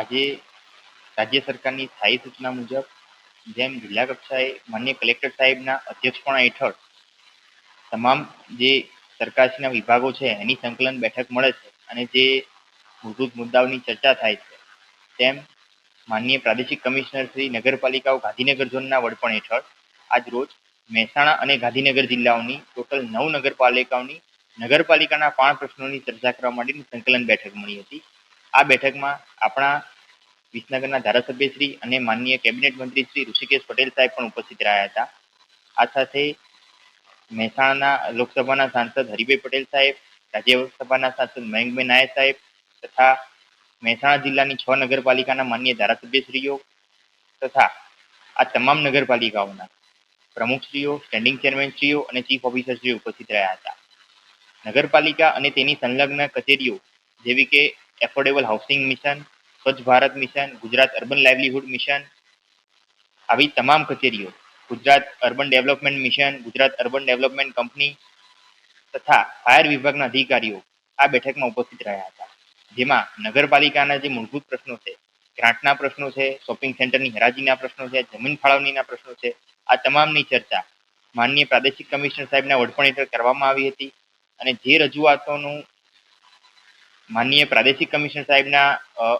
આજે રાજ્ય સરકારની સ્થાયી સૂચના મુજબ જેમ જિલ્લા કક્ષાએ માન્ય કલેક્ટર સાહેબના અધ્યક્ષપણા હેઠળ તમામ જે સરકારશ્રીના વિભાગો છે, એની સંકલન બેઠક મળે છે અને જે મૂળભૂત મુદ્દાઓની ચર્ચા થાય છે, તેમ માન્ય પ્રાદેશિક કમિશનર શ્રી નગરપાલિકાઓ ગાંધીનગર ઝોનના વડપણ હેઠળ આજ રોજ મહેસાણા અને ગાંધીનગર જિલ્લાઓની ટોટલ નવ નગરપાલિકાઓની નગરપાલિકાના પાંચ પ્રશ્નોની ચર્ચા કરવા માટેની સંકલન બેઠક મળી હતી. આ બેઠકમાં આપણા વિસનગરના ધારાસભ્યશ્રી અને માનનીય કેબિનેટ મંત્રી શ્રી ઋષિકેશ પટેલ સાહેબ પણ ઉપસ્થિત રહ્યા હતા. આ સાથે મહેસાણાના લોકસભાના સાંસદ હરિભાઈ પટેલ સાહેબ, રાજ્યસભાના સાંસદ મયંકભાઈ નાયક સાહેબ તથા મહેસાણા જિલ્લાની છ નગરપાલિકાના માન્ય ધારાસભ્યશ્રીઓ તથા આ તમામ નગરપાલિકાઓના પ્રમુખશ્રીઓ સ્ટેન્ડિંગ ચેરમેનશ્રીઓ અને ચીફ ઓફિસરશ્રીઓ ઉપસ્થિત રહ્યા હતા. નગરપાલિકા અને તેની સંલગ્ન કચેરીઓ જેવી કે affordable housing mission Swachh Bharat mission Gujarat urban livelihood mission આવી તમામ કચેરીઓ, Gujarat urban development mission Gujarat urban development company તથા ફાયર વિભાગના અધિકારીઓ આ બેઠકમાં ઉપસ્થિત રહ્યા હતા. જેમાં નગરપાલિકાના જે મૂળભૂત પ્રશ્નો છે ગ્રાન્ટના પ્રશ્નો છે શોપિંગ સેન્ટરની હરાજીના પ્રશ્નો છે, જમીન ફાળવણીના પ્રશ્નો છે, આ તમામની ચર્ચા માનનીય પ્રાદેશિક કમિશનર સાહેબના વડપણ હેઠળ કરવામાં આવી હતી અને જે રજૂઆતોનું માનનીય પ્રાદેશિક કમિશનર સાહેબના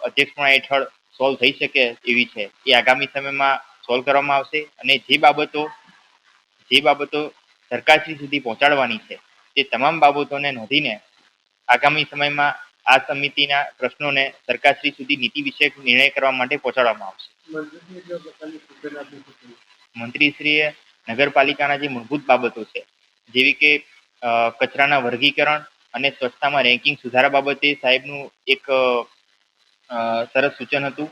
અધ્યક્ષપણા હેઠળ સોલ્વ થઈ શકે એવી છે. એ આગામી સમયમાં સોલ્વ કરવામાં આવશે અને જે બાબતો જે બાબતો સરકારશ્રી સુધી પહોંચાડવાની છે, તે તમામ બાબતોને નોંધીને આગામી સમયમાં આ સમિતિના પ્રશ્નોને સરકારશ્રી સુધી નીતિ વિષયક નિર્ણય કરવા માટે પહોંચાડવામાં આવશે. મંત્રીશ્રીએ નગરપાલિકાના જે મૂળભૂત બાબતો છે, જેવી કે કચરાના વર્ગીકરણ અને સ્વચ્છતામાં રેન્કિંગ સુધારા બાબતે સાહેબનું એક સરસ સૂચન હતું.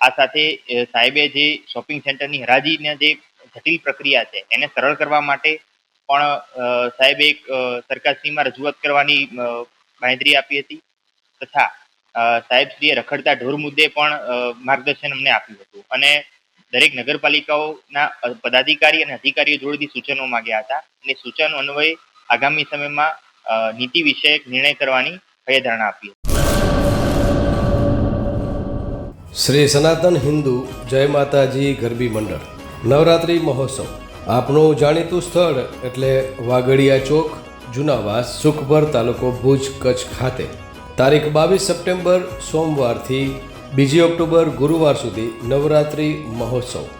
આ સાથે સાહેબે જે શોપિંગ સેન્ટરની હરાજીના જે જટિલ પ્રક્રિયા છે એને સરળ કરવા માટે પણ સાહેબે એક સરકારશ્રીમાં રજૂઆત કરવાની અ, આપી હતી. તથા અ, સાહેબશ્રીએ રખડતા ઢોર મુદ્દે પણ માર્ગદર્શન અમને આપ્યું હતું. અને દરેક નગરપાલિકાઓના પદાધિકારી અને અધિકારીઓ જોડેથી સૂચનો માંગ્યા હતા. અને સૂચનો અન્વયે આગામી સમયમાં નીતિ વિષયક નિર્ણય કરવાની હૈયાધારણા આપી શ્રી સનાતન હિન્દુ જય માતાજી ગરબી મંડળ. નવરાત્રિ મહોત્સવ. આપણું જાણીતું સ્થળ એટલે વાગડિયા ચોક, જુનાવાસ, સુખભર તાલુકો ભુજ, કચ્છ ખાતે. તારીખ બાવીસ સપ્ટેમ્બર સોમવારથી બીજી ઓક્ટોબર ગુરુવાર સુધી નવરાત્રિ મહોત્સવ.